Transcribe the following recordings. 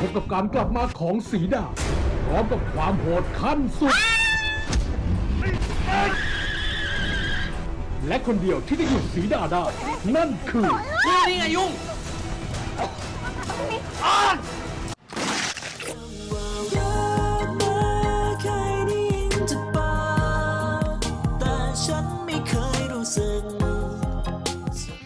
พบกับการกลับมาของสีดาพร้อมกับความโหดขั้นสุด และคนเดียวที่จะหยุดสีดาได้ นั่นคือ นี่ไงยุ่ง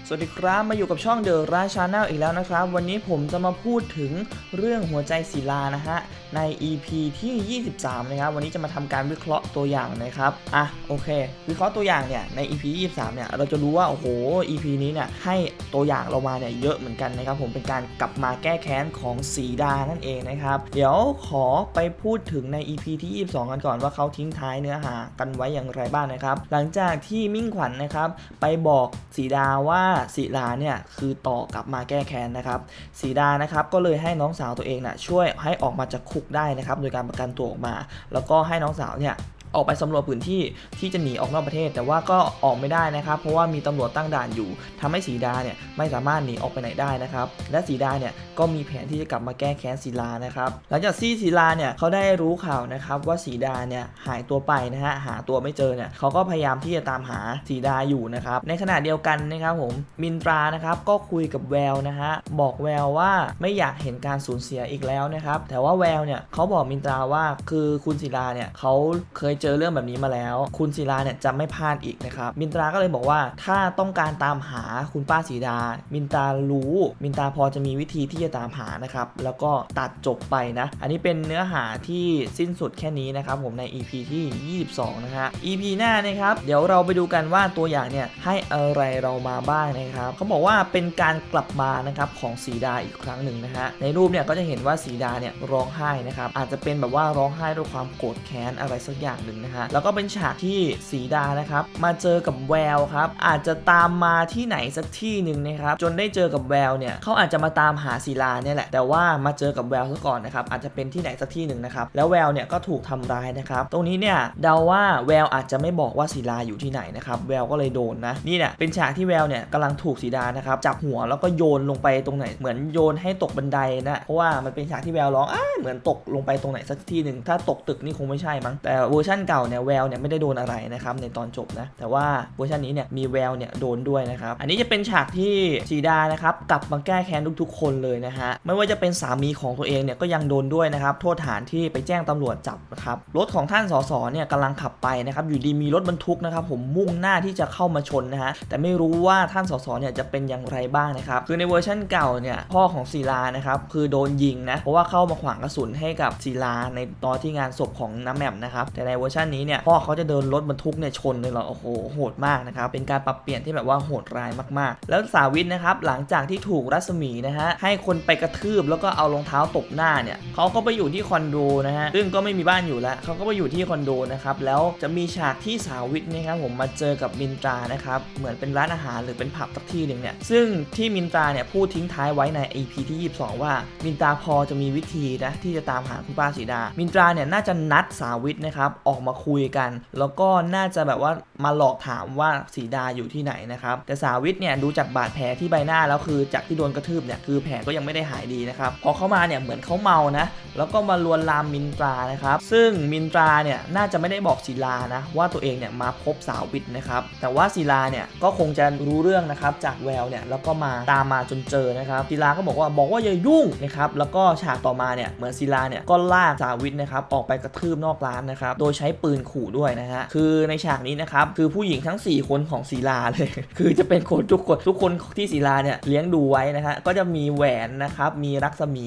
สวัสดีครับมาอยู่กับช่องเดอะราชาแนลอีกแล้วนะครับ วันนี้ผมจะมาพูดถึงเรื่องหัวใจศิลานะฮะ ใน EP ที่ 23 นะครับ วันนี้จะมาทำการวิเคราะห์ตัวอย่างนะครับ อะโอเค วิเคราะห์ตัวอย่างเนี่ยใน EP 23 เนี่ยเราจะรู้ว่าโอ้โห EP นี้เนี่ยให้ตัวอย่างเรามาเนี่ยเยอะเหมือนกันนะครับ ผมเป็นการกลับมาแก้แค้นของสีดานั่นเองนะครับ เดี๋ยวขอไปพูดถึงใน EP ที่ 22 กันก่อนว่าเขาทิ้งท้ายเนื้อหากันไว้อย่างไรบ้างนะครับ หลังจากที่มิ่งขวัญนะครับ ไปบอกสีดาว่าสีลาเนี่ยคือต่อกลับมาแก้แค้นนะครับสีดานะครับก็เลยให้น้องสาวตัวเองนะ่ะช่วยให้ออกมาจากคุกได้นะครับโดยการประกันตัวออกมา แล้วก็ให้น้องสาวเนี่ย ออกไปสำรวจพื้นที่ที่จะหนีออกนอกประเทศ แต่ว่าก็ออกไม่ได้นะครับ เพราะว่ามีตำรวจตั้งด่านอยู่ทำให้สีดาเนี่ยไม่สามารถหนีออกไปไหนได้นะครับ และสีดาเนี่ยก็มีแผนที่จะกลับมาแก้แค้นศิลานะครับ หลังจากที่ศิลาเนี่ยเขาได้รู้ข่าวนะครับว่าสีดาเนี่ยหายตัวไปนะฮะหาตัวไม่เจอเนี่ยเขาก็พยายามที่จะตามหาสีดาอยู่นะครับ ในขณะเดียวกันนะครับผมมินตรานะครับก็คุยกับแววนะฮะบอกแววว่าไม่อยากเห็นการสูญเสียอีกแล้วนะครับแต่ว่าแววเนี่ยเขาบอกมินตราว่าคือคุณศิลาเนี่ยเขาเคยเจอเรื่องแบบนี้มาแล้ว คุณศิลาเนี่ยจะไม่พลาดอีกนะครับ มินตราก็เลยบอกว่า ถ้าต้องการตามหาคุณป้าสีดา มินตรารู้ มินตราพอจะมีวิธีที่จะตามหานะครับ แล้วก็ตัดจบไปนะ อันนี้เป็นเนื้อหาที่สิ้นสุดแค่นี้นะครับผมใน EP ที่ 22 นะฮะ EP หน้านะครับ เดี๋ยวเราไปดูกันว่าตัวอย่างเนี่ยให้อะไรเรามาบ้างนะครับ เขาบอกว่าเป็นการกลับมานะครับของสีดาอีกครั้งหนึ่งนะฮะ ในรูปเนี่ยก็จะเห็นว่าสีดาเนี่ยร้องไห้นะครับ อาจจะเป็นแบบว่าร้องไห้ด้วยความโกรธแค้นอะไรสักอย่างหนึ่งนะฮะแล้วก็เป็นฉากที่สีดานะครับ มาเจอกับแววครับ อาจจะตามมาที่ไหนสักที่หนึ่งนะครับจนได้เจอกับแววเนี่ยเขาอาจจะมาตามหาศิลาเนี่ยแหละแต่ว่ามาเจอกับแววซะก่อนนะครับอาจจะเป็นที่ไหนสักที่หนึ่งนะครับแล้วแววเนี่ยก็ถูกทำร้ายนะครับตรงนี้เนี่ยเดาว่าแววอาจจะไม่บอกว่าศิลาอยู่ที่ไหนนะครับแววก็เลยโดนนะนี่เนี่ยเป็นฉากที่แววเนี่ยกำลังถูกสีดานะครับจับหัวแล้วก็โยนลงไปตรงไหน เหมือนโยนให้ตกบันไดนะเพราะว่ามันเป็นฉากที่แววร้องอ้าเหมือนตกลงไปตรงไหนสักที่หนึ่งถ้าตกตึกนี่คงไม่ใช่มั้งแต่เวอร์ชั่นเก่าเนี่ยแววเนี่ยไม่ได้โดนอะไรนะครับในตอนจบนะแต่ว่าเวอร์ชันนี้เนี่ยมีแววเนี่ยโดนด้วยนะครับอันนี้จะเป็นฉากที่สีดานะครับกลับมาแก้แค้นทุกๆคนเลยนะฮะไม่ว่าจะเป็นสามีของตัวเองเนี่ยก็ยังโดนด้วยนะครับโทษฐานที่ไปแจ้งตำรวจจับนะครับรถของท่านสสเนี่ยกำลังขับไปนะครับอยู่ดีมีรถบรรทุกนะครับผมมุ่งหน้าที่จะเข้ามาชนนะฮะแต่ไม่รู้ว่าท่านสสเนี่ยจะเป็นอย่างไรบ้างนะครับคือในเวอร์ชันเก่าเนี่ยพ่อของศิลานะครับคือโดนยิงนะเพราะว่าเข้ามาขวางกระสุนให้กับศิลาในตอนที่งานศพของน้ำแหม่มนะครับแต่ในเวอร์ชันนี้เนี่ยพ่อเขาจะเดินรถบรรทุกเนี่ยชนเลยเหรอโอ้โหโหดมากนะครับเป็นการปรับเปลี่ยนที่แบบว่าโหดร้ายมากๆ แล้วสาวิทนะครับหลังจากที่ถูกรัศมีนะฮะให้คนไปกระทืบแล้วก็เอารองเท้าตบหน้าเนี่ยเขาก็ไปอยู่ที่คอนโดนะฮะซึ่งก็ไม่มีบ้านอยู่แล้วเขาก็ไปอยู่ที่คอนโดนะครับแล้วจะมีฉากที่สาวิทนะครับผมมาเจอกับมินตรานะครับเหมือนเป็นร้านอาหารหรือเป็นผับสักที่หนึ่งเนี่ยซึ่งที่มินตราเนี่ยพูดทิ้งท้ายไว้ใน EP ที่ 22 ว่ามินตราพอจะมีวิธีนะที่จะตามหาคุณป้าสีดา มินตราเนี่ยน่าจะนัดสาวิทนะครับออกมาคุยกัน แล้วก็น่าจะแบบว่ามาหลอกถามว่าสีดาอยู่ที่ไหนนะครับแต่สาวิทเนี่ยดูจากบาดแผลที่ใบหน้าแล้วคือจากที่โดนกระทืบเนี่ยคือแผลก็ยังไม่ได้หายดีนะครับพอเข้ามาเนี่ยเหมือนเขาเมานะแล้วก็มาลวนลามมินตรานะครับซึ่งมินตราเนี่ยน่าจะไม่ได้บอกศิลานะว่าตัวเองเนี่ยมาพบสาวิทนะครับแต่ว่าศิลาเนี่ยก็คงจะรู้เรื่องนะครับจากแววเนี่ยแล้วก็มาตามมาจนเจอนะครับศิลาก็บอกว่าบอกว่าอย่ายุ่งนะครับแล้วก็ฉากต่อมาเนี่ยเหมือนศิลาเนี่ยก็ลากสาวิทนะครับออกไปกระทืบนอกร้านนะครับโดยใช้ช้ปืนขู่ด้วยนะฮะคือในฉากนี้นะครับคือผู้หญิงทั้ง 4 คนของศิลาเลย คือจะเป็นคนทุกคนทุกคนที่ศิลาเนี่ยเลี้ยงดูไว้นะฮะก็จะมีแหวนนะครับมีรักษมี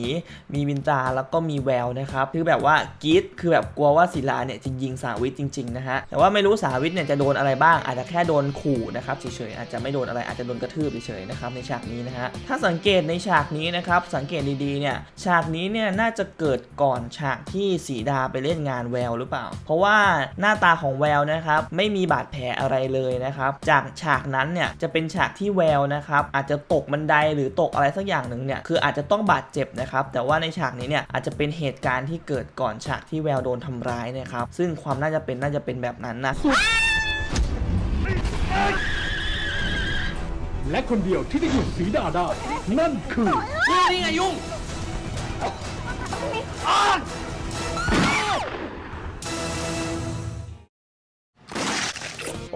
มีวินตราแล้วก็มีแววนะครับคือแบบว่ากีดคือแบบกลัวว่าศิลาเนี่ยจะยิงสาวิทจริงๆนะฮะแต่ว่าไม่รู้สาวิทเนี่ยจะโดนอะไรบ้าง อาจจะแค่โดนขู่นะครับเฉยๆอาจจะไม่โดนอะไรอาจจะโดนกระทืบเฉยๆนะครับในฉากนี้นะฮะถ้าสังเกตในฉากนี้นะครับสังเกตดีๆเนี่ยฉากนี้เนี่ยน่าจะเกิดก่อนฉากที่สีดาไปเล่นงานแววหรือเปล่า เพราะว่าหน้าตาของแววนะครับไม่มีบาดแผลอะไรเลยนะครับ จากฉากนั้นเนี่ยจะเป็นฉากที่แววนะครับอาจจะตกบันไดหรือตกอะไรสักอย่างหนึ่งเนี่ยคืออาจจะต้องบาดเจ็บนะครับแต่ว่าในฉากนี้เนี่ยอาจจะเป็นเหตุการณ์ที่เกิดก่อนฉากที่แววโดนทำร้ายนะครับซึ่งความน่าจะเป็นน่าจะเป็นแบบนั้นนะและคนเดียวที่จะหยุดสีดาได้ นั่นคือนี่ไงยุ่ง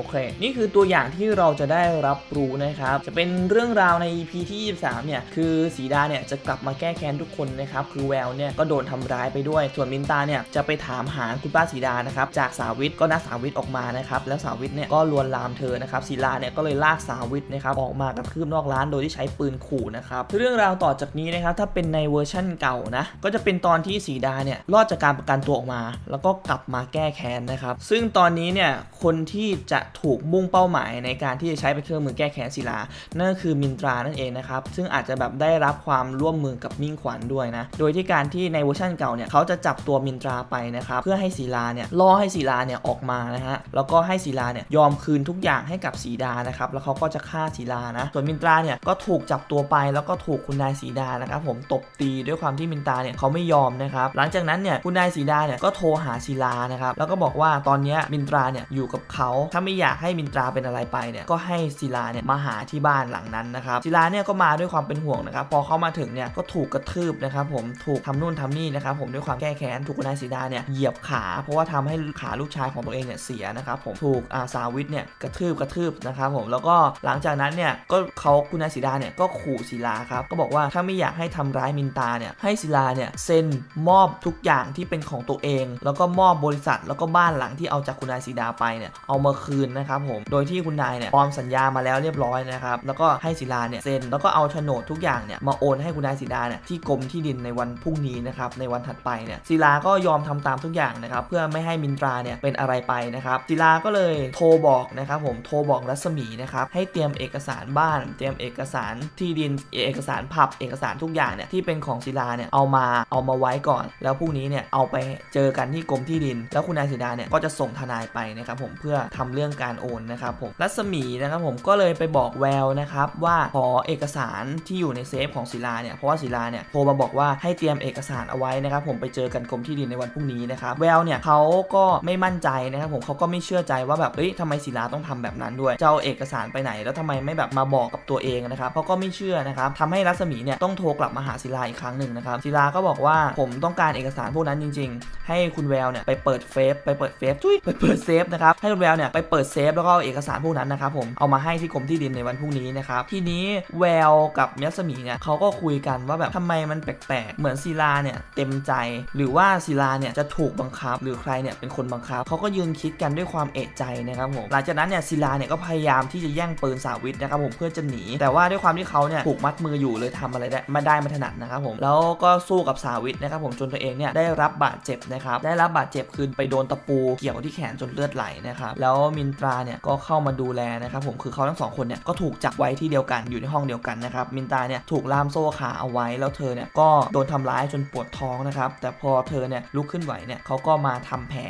เค นี่คือตัวอย่างที่เราจะได้รับรู้นะครับ จะเป็นเรื่องราวใน EP ที่ 23 เนี่ย คือสีดาเนี่ยจะกลับมาแก้แค้นทุกคนนะครับ คือแววเนี่ยก็โดนทำร้ายไปด้วย ส่วนมินตาเนี่ยจะไปถามหาคุณป้าสีดานะครับ จากสาวิทก็นัดสาวิทออกมานะครับ แล้วสาวิทเนี่ยก็ลวนลามเธอนะครับศิลาเนี่ยก็เลยลากสาวิทนะครับออกมากระทืบนอกร้านโดยที่ใช้ปืนขู่นะครับเรื่องราวต่อจากนี้นะครับถ้าเป็นในเวอร์ชั่นเก่านะก็จะเป็นตอนที่สีดาเนี่ยรอดจากการประกันตัวออกมา แล้วก็กลับมาแก้แค้นนะครับซึ่งตอนนี้เนี่ยคนที่จะถูกมุ่งเป้าหมายในการที่จะใช้เป็นเครื่องมือแก้แค้นศิลา นั่นก็คือมินตรานั่นเองนะครับ ซึ่งอาจจะแบบได้รับความร่วมมือกับมิ่งขวัญด้วยนะ โดยที่การที่ในเวอร์ชันเก่าเนี่ยเขาจะจับตัวมินตราไปนะครับเพื่อให้ศิลาเนี่ยล่อให้ศิลาเนี่ยออกมานะฮะแล้วก็ให้ศิลาเนี่ยยอมคืนทุกอย่างให้กับสีดานะครับแล้วเขาก็จะฆ่าศิลานะส่วนมินตราเนี่ยก็ถูกจับตัวไปแล้วก็ถูกคุณนายสีดานะครับผมตบตีด้วยความที่มินตราเนี่ยเขาไม่ยอมนะครับหลังจากนั้นเนี่ยคุณนายสีดาเนี่ยก็โทรหาศิลานะครับแล้วก็บอกว่าตอนนี้มินตราเนี่ยอยู่กับเขาถ้าไม่อยากให้มินตราเป็นอะไรไปเนี่ยก็ให้ศิลาเนี่ยมาหาที่บ้านหลังนั้นนะครับศิลาเนี่ยก็มาด้วยความเป็นห่วงนะครับพอเขามาถึงเนี่ยก็ถูกกระทืบนะครับผมถูกทำนู่นทำนี่นะครับผมด้วยความแก้แค้นถูกคุณนายสีดาเนี่ยเหยียบขา เพราะว่าทำให้ขาลูกชายของตัวเองเนี่ยเสียนะครับผมถูกอาสาวิทย์เนี่ยกระทืบกระทืบนะครับผมแล้วก็หลังจากนั้นเนี่ยก็เขาคุณนายสีดาเนี่ยก็ขู่ศิลาครับก็บอกว่าถ้าไม่อยากให้ทำร้ายมินตาเนี่ยให้ศิลาเนี่ยเซ็นมอบทุกอย่างที่เป็นของตัวเอง แล้วก็มอบบริษัทแล้วก็บ้านหลังที่เอาจากคุณนายสีดาไปเนี่ยเอามาคืนนะครับผม โดยที่คุณนายเนี่ยปลอมสัญญามาแล้วเรียบร้อยนะครับ แล้วก็ให้ศิลาเนี่ยเซ็น แล้วก็เอาโฉนดทุกอย่างเนี่ยมาโอนให้คุณนายสีดาเนี่ยที่กรมที่ดินในวันพรุ่งนี้นะครับ ในวันถัดไปเนี่ยศิลาก็ยอมทำตามทุกอย่างนะครับเพื่อไม่ให้มินตราเนี่ยเป็นอะไรไปนะครับศิลาก็เลยโทรบอกนะครับผมโทรบอกรัศมีนะครับให้เตรียมเอกสารบ้าน เตรียมเอกสารที่ดินเอกสารผับเอกสารทุกอย่างเนี่ยที่เป็นของศิลาเนี่ยเอามาเอามาไว้ก่อน แล้วพรุ่งนี้เนี่ยเอาไปเจอกันที่กรมที่ดิน แล้วคุณนายสีดาเนี่ยก็จะส่งทนายไปนะครับผมเพื่อทำเรื่องการโอนนะครับผมรัศมีนะครับผมก็เลยไปบอกแววนะครับว่าขอเอกสารที่อยู่ในเซฟของศิลาเนี่ยเพราะว่าศิลาเนี่ยโทรมาบอกว่าให้เตรียมเอกสารเอาไว้นะครับผมไปเจอกันกรมที่ดินในวันพรุ่งนี้นะครับแววเนี่ยเขาก็ไม่มั่นใจนะครับผมเขาก็ไม่เชื่อใจว่าแบบเอ้ยทำไมศิลาต้องทำแบบนั้นด้วยจะเอาเอกสารไปไหน แล้วทำไมไม่แบบมาบอกกับตัวเองนะครับเขาก็ไม่เชื่อนะครับทำให้รัศมีเนี่ยต้องโทรกลับมาหาศิลาอีกครั้งหนึ่งนะครับศิลาก็บอกว่าผมต้องการเอกสารพวกนั้นจริง ๆ ให้คุณแววเนี่ยไปเปิดเฟซไปเปิดเฟซทุยไปเปิดเซฟนะครับให้คุณแววเนี่ยไปเปิดเซฟแล้วก็เอกสารพวกนั้นนะครับผมเอามาให้ที่กรมที่ดินในวันพรุ่งนี้นะครับทีนี้แววกับรัศมีเนี่ยเขาก็คุยกันว่าแบบทำไมมันแปลกๆ เหมือนศิลาเนี่ยเต็มใจ หรือว่าศิลาเนี่ยจะถูกบังคับ หรือใครเนี่ยเป็นคนบังคับเขาก็ยืนคิดกันด้วยความเอะใจนะครับผมหลังจากนั้นเนี่ยศิลาเนี่ยก็พยายามที่จะแย่งปืนสาวิทนะครับผมเพื่อจะหนี แต่ว่าด้วยความที่เขาเนี่ยถูกมัดมืออยู่เลยทำอะไรได้ไม่ได้ไม่ถนัดนะครับผมแล้วก็สู้กับสาวิทนะครับผมจนตัวเองเนี่ยได้รับบาดเจ็บนะครับได้รับบาดเจ็บคือไปโดนตะปูเกี่ยวที่แขนจนเลือดไหลนะครับแล้วมินตราเนี่ยก็เข้ามาดูแลนะครับผมคือเขาทั้งสองคนเนี่ยก็ถูกจับไว้ที่เดียวกันอยู่ในห้องเดียวกันนะครับมินตราเนี่ยถูกล่ามโซ่ขาเอาไว้แล้วเธอเนี่ยก็โดนทำร้ายจนปวดท้องนะครับแต่พอเธอเนี่ยลุกขึ้นไหวเนี่ยเขาก็มาทำแผล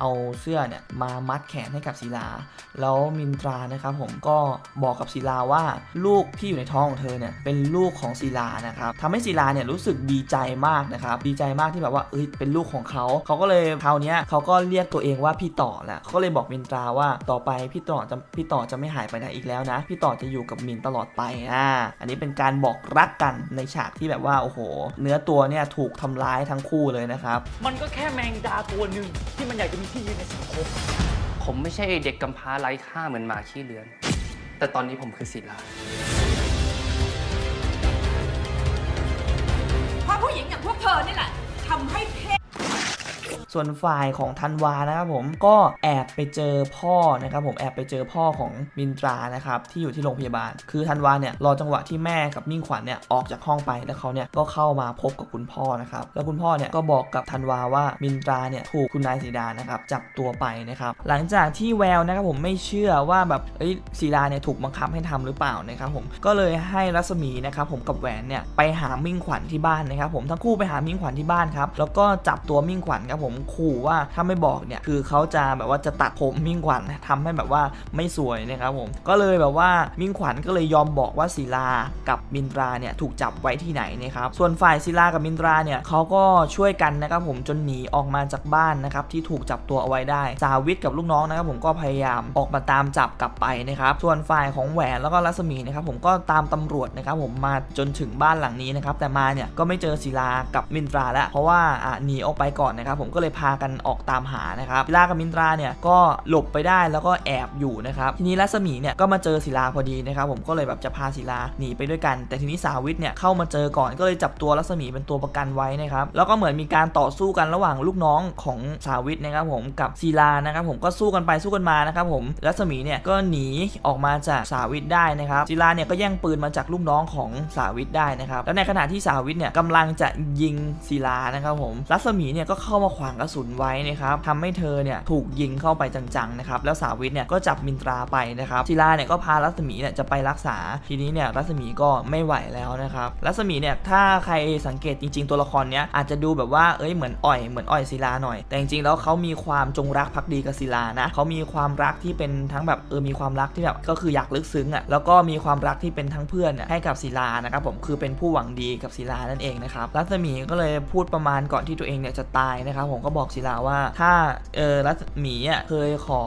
เอาเสื้อเนี่ยมามัดแขนให้กับศิลา แล้วมินตรานะครับผมก็บอกกับศิลาว่าลูกที่อยู่ในท้องของเธอเนี่ยเป็นลูกของศิลานะครับทำให้ศิลาเนี่ยรู้สึกดีใจมากนะครับดีใจมากที่แบบว่าเอ้ยเป็นลูกของเขาเขาก็เลยคราวเนี้ยเขาก็เรียกตัวเองว่าพี่ต่อแหละเขาก็เลยบอกมินตราว่าต่อไปพี่ต่อจะพี่ต่อจะไม่หายไปไหนอีกแล้วนะ พี่ต่อจะอยู่กับมินตลอดไปอ่าอันนี้เป็นการบอกรักกันในฉากที่แบบว่าโอ้โห เนื้อตัวเนี่ยถูกทำร้ายทั้งคู่เลยนะครับมันก็แค่แมงดาตัวหนึ่งที่มันอยากจะมีที่ยืนในสังคมผมไม่ใช่เด็กกำพร้าไร้ค่าเหมือนหมาขี้เลือน แต่ตอนนี้ผมคือศิลาเพราะผู้หญิงอย่างพวกเธอนี่แหละทำให้เพศ ส่วนฝ่ายของธันวานะครับผมก็แอบไปเจอพ่อนะครับผมแอบไปเจอพ่อของมินตรานะครับที่อยู่ที่โรงพยาบาล คือธันวาเนี่ยรอจังหวะที่แม่กับมิ่งขวัญเนี่ยออกจากห้องไปแล้วเขาเนี่ยก็เข้ามาพบกับคุณพ่อนะครับแล้วคุณพ่อเนี่ยก็บอกกับธันวาว่ามินตราเนี่ยถูกคุณนายสีดานะครับจับตัวไปนะครับหลังจากที่แววนะครับผมไม่เชื่อว่าแบบเอ้ยสีดาเนี่ยถูกบังคับให้ทำหรือเปล่านะครับผมก็เลยให้รัศมีนะครับผมกับแหวนเนี่ยไปหามิ่งขวัญที่บ้านนะครับผมทั้งคู่ไปหามิ่งขวัญที่บ้านครับแล้วก็จับตัวมิ่งขวัญครับผมขู่ว่าถ้าไม่บอกเนี่ยคือเขาจะแบบว่าจะตัดผมมิ่งขวัญทำให้แบบว่าไม่สวยนะครับผมก็เลยแบบว่ามิ่งขวัญก็เลยยอมบอกว่าศิลากับมินตราเนี่ยถูกจับไว้ที่ไหนนะครับส่วนฝ่ายศิลากับมินตราเนี่ยเขาก็ช่วยกันนะครับผมจนหนีออกมาจากบ้านนะครับที่ถูกจับตัวเอาไว้ได้สาวิทกับลูกน้องนะครับผมก็พยายามออกมาตามจับกลับไปนะครับส่วนฝ่ายของแหวนแล้วก็รัศมีนะครับผมก็ตามตำรวจนะครับผมมาจนถึงบ้านหลังนี้นะครับแต่มาเนี่ยก็ไม่เจอศิลากับมินตราแล้วเพราะว่าหนีออกไปก่อนนะครับผมก็เลยเลยพากันออกตามหานะครับศิลากับมินตราเนี่ยก็หลบไปได้แล้วก็แอบอยู่นะครับทีนี้รัศมีเนี่ยก็มาเจอศิลาพอดีนะครับผมก็เลยแบบจะพาศิลาหนีไปด้วยกัน แต่ทีนี้สาวิทเนี่ยเข้ามาเจอก่อนก็เลยจับตัวรัศมีเป็นตัวประกันไว้นะครับแล้วก็เหมือนมีการต่อสู้กันระหว่างลูกน้องของสาวิทนะครับผมกับศิลานะครับผมก็สู้กันไปสู้กันมานะครับผมรัศมีเนี่ยก็หนีออกมาจากสาวิทได้นะครับศิลาเนี่ยก็แย่งปืนมาจากลูกน้องของสาวิทได้นะครับแล้วในขณะที่สาวิทเนี่ยกำลังจะยิงศิลานะครับผมรัศมีเนี่ยก็เข้ามาขวางกระสุนไว้นะครับทำให้เธอเนี่ยถูกยิงเข้าไปจังๆนะครับแล้วสาวิทเนี่ยก็จับมินตราไปนะครับศิลาเนี่ยก็พารัศมีเนี่ยจะไปรักษาทีนี้เนี่ยรัศมีก็ไม่ไหวแล้วนะครับรัศมีเนี่ยถ้าใครสังเกตจริง ๆ ตัวละครเนี้ยอาจจะดูแบบว่าเอ้ยเหมือนอ่อยเหมือนอ่อยศิลาหน่อย แต่จริงๆแล้วเขามีความจงรักภักดีกับศิลานะเขามีความรักที่เป็นทั้งแบบเออมีความรักที่แบบก็คืออยากลึกซึ้งอะแล้วก็มีความรักที่เป็นทั้งเพื่อนอะให้กับศิลานะครับผมคือเป็นผู้หวังดีกับศิลานั่นเองนะครับรัศมีก็เลยพูดประมาณก่อนที่ตัวเองเนี่ยจะตายนะครับผมก็บอกศิลาว่า ถ้าเออรัศมีอะเคยขอ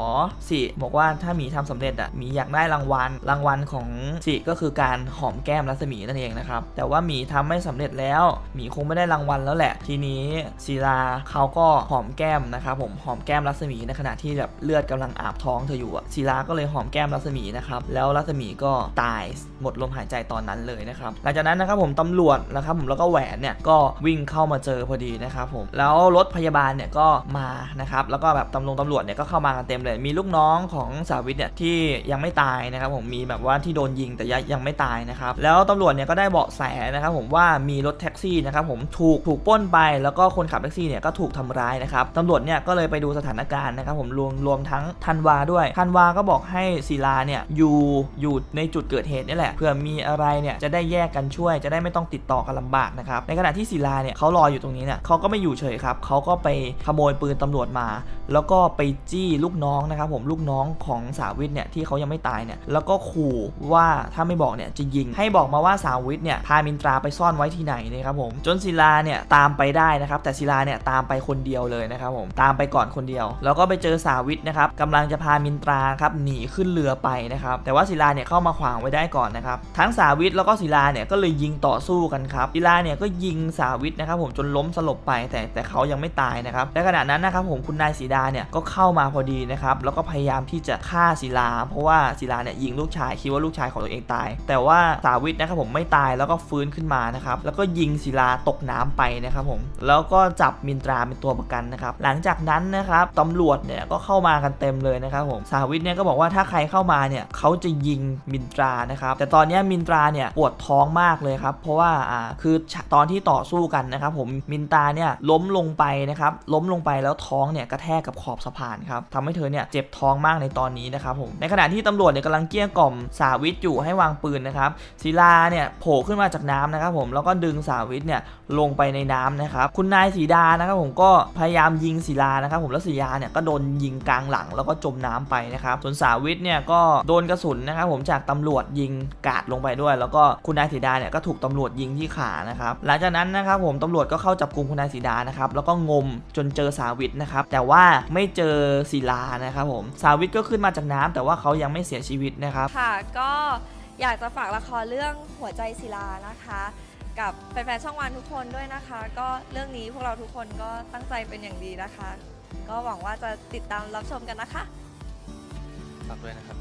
สิบอกว่าถ้าหมีทำสำเร็จอะหมีอยากได้รางวัลรางวัลของสิก็คือการหอมแก้มรัศมีนั่นเองนะครับแต่ว่าหมีทำไม่สำเร็จแล้วหมีคงไม่ได้รางวัลแล้วแหละ ทีนี้ศิลาเขาก็หอมแก้มนะครับผมหอมแก้มรัศมีในขณะที่แบบเลือดกำลังอาบท้องเธออยู่อะศิลาก็เลยหอมแก้มรัศมีนะครับแล้วรัศมีก็ตายหมดลมหายใจตอนนั้นเลยนะครับหลังจากนั้นนะครับผมตำรวจนะครับผมแล้วก็แหวนเนี่ยก็วิ่งเข้ามาเจอพอดีนะครับผมแล้วรถพยาบาลเนี่ยก็มานะครับแล้วก็แบบตำรวจตำรวจเนี่ยก็เข้ามากันเต็มเลย มีลูกน้องของสาวิทเนี่ยที่ยังไม่ตายนะครับผมมีแบบว่าที่โดนยิงแต่ยังไม่ตายนะครับแล้วตำรวจเนี่ยก็ได้เบาะแสนะครับผมว่ามีรถแท็กซี่นะครับผมถูกถูกป้นไป แล้วก็คนขับแท็กซี่เนี่ยก็ถูกทำร้ายนะครับตำรวจเนี่ยก็เลยไปดูสถานการณ์นะครับผมรวมรวมทั้งธันวาด้วยธันวาก็บอกให้ศิลาเนี่ยอยู่อยู่ในจุดเกิดเหตุนี่แหละเผื่อมีอะไรเนี่ยจะได้แยกกันช่วย จะได้ไม่ต้องติดต่อกันลำบากนะครับในขณะที่ศิลาเนี่ยเขารออยู่ตรงนี้เนี่ยเขาก็ไม่อยู่เฉยครับเขาก็ไปขโมยปืนตำรวจมา แล้วก็ไปจี้ลูกน้องนะครับผมลูกน้องของสาวิทเนี่ยที่เขายังไม่ตายเนี่ยแล้วก็ขู่ว่าถ้าไม่บอกเนี่ยจะยิงให้บอกมาว่าสาวิทเนี่ยพามินตราไปซ่อนไว้ที่ไหนนะครับผมจนศิลาเนี่ยตามไปได้นะครับแต่ศิลาเนี่ยตามไปคนเดียวเลยนะครับผมตามไปก่อนคนเดียว แล้วก็ไปเจอสาวิทนะครับกำลังจะพามินตราครับหนีขึ้นเรือไปนะครับแต่ว่าศิลาเนี่ยเข้ามาขวางไว้ได้ก่อนนะครับทั้งสาวิทแล้วก็ศิลาเนี่ยก็เลยยิงต่อสู้กันครับศิลาเนี่ยก็ยิงสาวิทนะครับผมจนล้มสลบไปแต่แต่เขายังไม่ตายนะครับในขณะนั้นนะครับผมคุณนายสีดาเนี่ยก็เข้ามาพอดีนะครับแล้วก็พยายามที่จะฆ่าศิลา เพราะว่าศิลาเนี่ยยิงลูกชายคิดว่าลูกชายของตัวเองตาย แต่ว่าสาวิทนะครับผมไม่ตายแล้วก็ฟื้นขึ้นมานะครับแล้วก็ยิงศิลาตกน้ำไปนะครับผมแล้วก็จับมินตราเป็นตัวประกันนะครับหลังจากนั้นนะครับตำรวจเนี่ยก็เข้ามากันเต็มเลยนะครับผมสาวิทเนี่ยก็บอกว่าถ้าใครเข้ามาเนี่ยเขาจะยิงมินตรานะครับแต่ตอนนี้มินตราเนี่ยปวดท้องมากเลยครับเพราะว่าอ่าคือตอนที่ต่อสู้กันนะครับผมมินตราเนี่ยล้มลงไปนะครับล้มลงไปแล้วท้องเนี่ยกระแทกกับขอบสะพานครับทำให้เธอเนี่ยเจ็บท้องมากในตอนนี้นะครับผมในขณะที่ตำรวจเนี่ยกำลังเกลี้ยกล่อมสาวิทอยู่ให้วางปืนนะครับศิลาเนี่ยโผล่ขึ้นมาจากน้ำนะครับผมแล้วก็ดึงสาวิทเนี่ยลงไปในน้ำนะครับคุณนายสีดานะครับผมก็พยายามยิงศิลานะครับผมแล้วศิลาเนี่ยก็โดนยิงกลางหลังแล้วก็จมน้ำไปนะครับส่วนสาวิทเนี่ยก็โดนกระสุนนะครับผมจากตำรวจยิงกาดลงไปด้วย แล้วก็คุณนายสีดาเนี่ยก็ถูกตำรวจยิงที่ขานะครับหลังจากนั้นนะครับผมตำรวจก็เข้าจับกลุ่มคุณนายสีดานะครับแล้วก็งมจนเจอสาวิทนะครับแต่ว่าไม่เจอศิลานะครับผมสาวิทก็ขึ้นมาจากน้ำแต่ว่าเขายังไม่เสียชีวิตนะครับค่ะก็อยากจะฝากละครเรื่องหัวใจศิลานะคะ กับแฟนๆช่องวันทุกคนด้วยนะคะ ก็เรื่องนี้พวกเราทุกคนก็ตั้งใจเป็นอย่างดีนะคะ ก็หวังว่าจะติดตามรับชมกันนะคะฝากด้วยนะครับ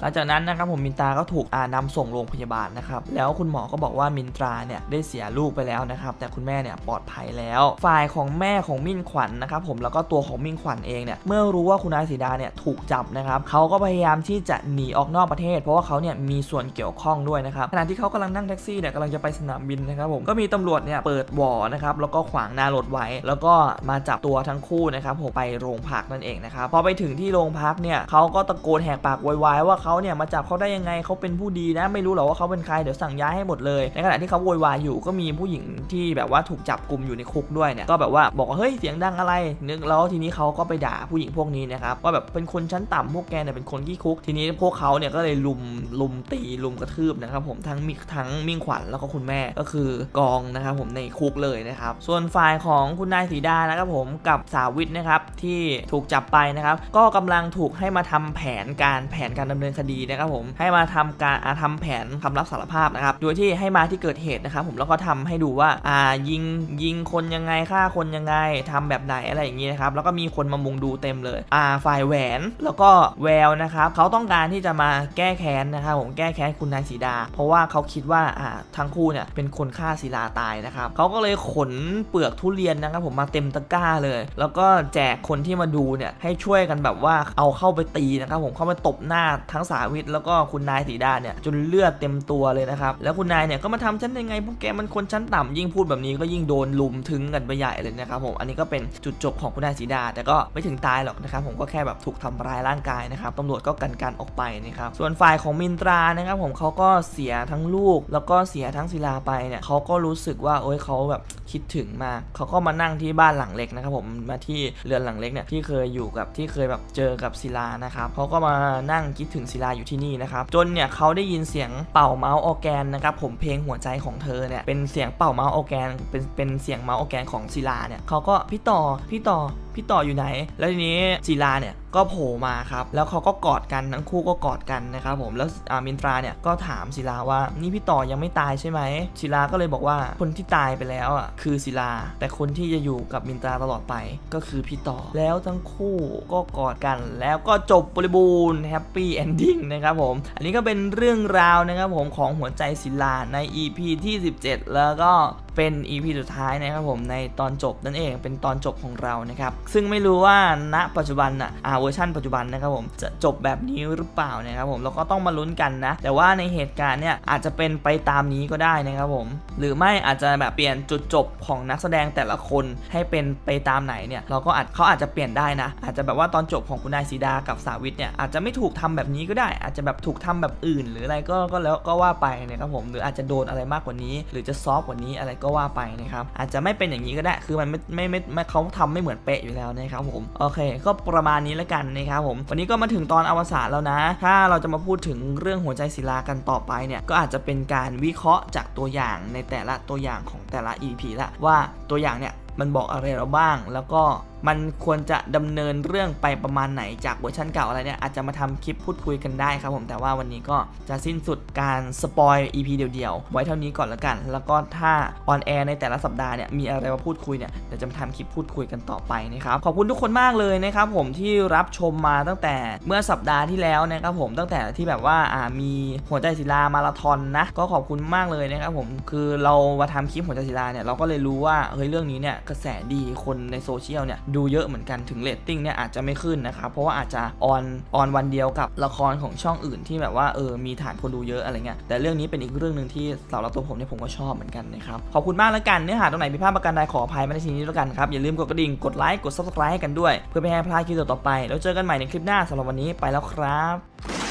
หลังจากนั้นนะครับผมมินตราก็ถูกอานำส่งโรงพยาบาลนะครับแล้วคุณหมอก็บอกว่ามินตราเนี่ยได้เสียลูกไปแล้วนะครับแต่คุณแม่เนี่ยปลอดภัยแล้ว ฝ่ายของแม่ของมิ่งขวัญนะครับผมแล้วก็ตัวของมิ่งขวัญเองเนี่ยเมื่อรู้ว่าคุณนายสีดาเนี่ยถูกจับนะครับเขาก็พยายามที่จะหนีออกนอกประเทศ เพราะว่าเขาเนี่ยมีส่วนเกี่ยวข้องด้วยนะครับขณะที่เขากำลังนั่งแท็กซี่เนี่ยกำลังจะไปสนามบินนะครับผมก็มีตำรวจเนี่ยเปิดวอนะครับแล้วก็ขวางหน้ารถไว้ แล้วก็มาจับตัวทั้งคู่นะครับผมไปโรงพักนั่นเองนะครับพอไปถึงที่โรงพักเนี่ยเขาก็ตะโกนแหกปากโวยวายว่าเขาเนี่ยมาจับเขาได้ยังไงเขาเป็นผู้ดีนะไม่รู้หรอกว่าเขาเป็นใครเดี๋ยวสั่งย้ายให้หมดเลยในขณะที่เขาโวยวายอยู่ก็มีผู้หญิงที่แบบว่าถูกจับกลุ่มอยู่ในคุกด้วยเนี่ยก็แบบว่าบอกว่าเฮ้ยเสียงดังอะไรนึกแล้วทีนี้เขาก็ไปด่าผู้หญิงพวกนี้นะครับว่าแบบเป็นคนชั้นต่ำพวกแกเนี่ยเป็นคนขี้คุก ทีนี้พวกเขาเนี่ยก็เลยลุมลุมตีลุมกระทืบนะครับผมทั้งมิทั้งมิ่งขวัญแล้วก็คุณแม่ก็คือกองนะครับผมในคุกเลยนะครับส่วนฝ่ายของคุณนายสีดานะครับผมกับสาวิทนะครับที่ถูกจับไปนะครับก็กำลังถูกให้มาทำแผนการแผนการดำำเนินคดีนะครับผมให้มาทำการอาทำแผนคำรับสารภาพนะครับโดยที่ให้มาที่เกิดเหตุนะครับผมแล้วก็ทำให้ดูว่าอ่ายิงยิงคนยังไงฆ่าคนยังไงทำแบบไหนอะไรอย่างนี้นะครับแล้วก็มีคนมามุงดูเต็มเลยอ่าฝ่ายแหวนแล้วก็แววนะครับเขาต้องการที่จะมาแก้แค้นนะครับผมแก้แค้นคุณนายสีดา เพราะว่าเขาคิดว่าอ่าทั้งคู่เนี่ยเป็นคนฆ่าศิลาตายนะครับเขาก็เลยขนเปลือกทุเรียนนะครับผมมาเต็มตะกร้าเลย แล้วก็แจกคนที่มาดูเนี่ยให้ช่วยกันแบบว่าเอาเข้าไปตีนะครับผมเข้าไปตบหน้าทั้งสาวิทแล้วก็คุณนายสีดาเนี่ยจนเลือดเต็มตัวเลยนะครับแล้วคุณนายเนี่ยก็มาทำฉันยังไงพวกแกมันคนชั้นต่ำยิ่งพูดแบบนี้ก็ยิ่งโดนลุมถึงกันไปใหญ่เลยนะครับผมอันนี้ก็เป็นจุดจบของคุณนายสีดา แต่ก็ไม่ถึงตายหรอกนะครับผมก็แค่แบบถูกทำร้ายร่างกายนะครับตำรวจก็กันกันออกไปนะครับส่วนฝ่ายของมินตรานะครับผมเขาก็เสียทั้งลูก แล้วก็เสียทั้งศิลาไปเนี่ยเขาก็รู้สึกว่าโอ้ยเขาแบบคิดถึงมากเขาก็มานั่งที่บ้านหลังเล็กนะครับผมมาที่เรือนหลังเล็กเนี่ยที่เคยอยู่กับที่เคยแบบเจอกับศิลานะครับเขาก็มานั่งคิดถึงศิลาอยู่ที่นี่นะครับจนเนี่ยเขาได้ยินเสียงเป่าเมาส์ออแกนนะครับผมเพลงหัวใจของเธอเนี่ยเป็นเสียงเป่าเมาส์ออแกนเป็นเป็นเสียงเมาส์ออแกนของศิลาเนี่ยเขาก็พี่ต่อพี่ต่อ พี่ต่ออยู่ไหน แล้วทีนี้ศิลาเนี่ยก็โผล่มาครับ แล้วเขาก็กอดกันทั้งคู่ก็กอดกันนะครับผม แล้วอามินตราเนี่ยก็ถามศิลาว่า นี่พี่ต่อยังไม่ตายใช่ไหมศิลาก็เลยบอกว่าคนที่ตายไปแล้วอะคือศิลา แต่คนที่จะอยู่กับมินตราตลอดไปก็คือพี่ต่อ แล้วทั้งคู่ก็กอดกัน แล้วก็จบบริบูรณ์แฮปปี้เอนดิ้งนะครับผม อันนี้ก็เป็นเรื่องราวนะครับผมของหัวใจศิลาใน EP ที่ 17 แล้วก็ เป็น EP สุดท้ายนะครับผมในตอนจบนั่นเองเป็นตอนจบของเรานะครับซึ่งไม่รู้ว่าณปัจจุบันน่ะอ่าเวอร์ชันปัจจุบันนะครับผมจะจบแบบนี้หรือเปล่านะครับผมเราก็ต้องมาลุ้นกันนะ แต่ว่าในเหตุการณ์เนี่ยอาจจะเป็นไปตามนี้ก็ได้นะครับผมหรือไม่อาจจะแบบเปลี่ยนจุดจบของนักแสดงแต่ละคนให้เป็นไปตามไหนเนี่ยเราก็อาจเขาอาจจะเปลี่ยนได้นะ อาจจะแบบว่าตอนจบของคุณนายสีดากับสาวิทเนี่ยอาจจะไม่ถูกทำแบบนี้ก็ได้ อาจจะแบบถูกทำแบบอื่น หรืออะไรก็ก็แล้วก็ว่าไปนะครับผมหรืออาจจะโดนอะไรมากกว่านี้ หรือจะซอฟกว่านี้อะไรก็็ว่าไปนะครับอาจจะไม่เป็นอย่างนี้ก็ได้คือมันไม่ไม่ไม่ไม่เขาทำไม่เหมือนเป๊ะอยู่แล้วนะครับผมโอเค ก็ประมาณนี้แล้วกันนะครับผมวันนี้ก็มาถึงตอนอวสานแล้วนะ ถ้าเราจะมาพูดถึงเรื่องหัวใจศิลากันต่อไปเนี่ยก็อาจจะเป็นการวิเคราะห์จากตัวอย่างในแต่ละตัวอย่างของแต่ละ EP ละว่าตัวอย่างเนี่ยมันบอกอะไรเราบ้างแล้วก็มันควรจะดำเนินเรื่องไปประมาณไหนจากเวอร์ชันเก่าอะไรเนี่ยอาจจะมาทำคลิปพูดคุยกันได้ครับผมแต่ว่าวันนี้ก็จะสิ้นสุดการสปอย EP เดียวๆ ไว้เท่านี้ก่อนละกัน แล้วก็ถ้าออนแอร์ในแต่ละสัปดาห์เนี่ยมีอะไรมาพูดคุยเนี่ยเดี๋ยวจะมาทำคลิปพูดคุยกันต่อไปนะครับขอบคุณทุกคนมากเลยนะครับผมที่รับชมมาตั้งแต่เมื่อสัปดาห์ที่แล้วนะครับผมตั้งแต่ที่แบบว่าอ่ามีหัวใจศิลามาราธอนนะก็ขอบคุณมากเลยนะครับผมคือเรามาทำคลิปหัวใจศิลาเนี่ยเราก็เลยรู้ว่าเฮ้ยเรื่องนี้เนี่ยกระแสดีคนในโซเชียลเนี่ยดูเยอะเหมือนกันถึงเรตติ้งเนี่ยอาจจะไม่ขึ้นนะครับเพราะว่าอาจจะออนออนวันเดียวกับละครของช่องอื่นที่แบบว่าเออมีฐานคนดูเยอะอะไรเงี้ยแต่เรื่องนี้เป็นอีกเรื่องหนึ่งที่สำหรับตัวผมเนี่ยผมก็ชอบเหมือนกันนะครับขอบคุณมากแล้วกันเนื้อหาตรงไหนผิดพลาดประการใดขออภัยมาในทีนี้แล้วกันครับอย่าลืมกดกระดิ่งกดไลค์กด subscribe ให้กันด้วย เพื่อไม่ให้พลาดคลิปต่อไป แล้วเจอกันใหม่ในคลิปหน้าสำหรับวันนี้ไปแล้วครับ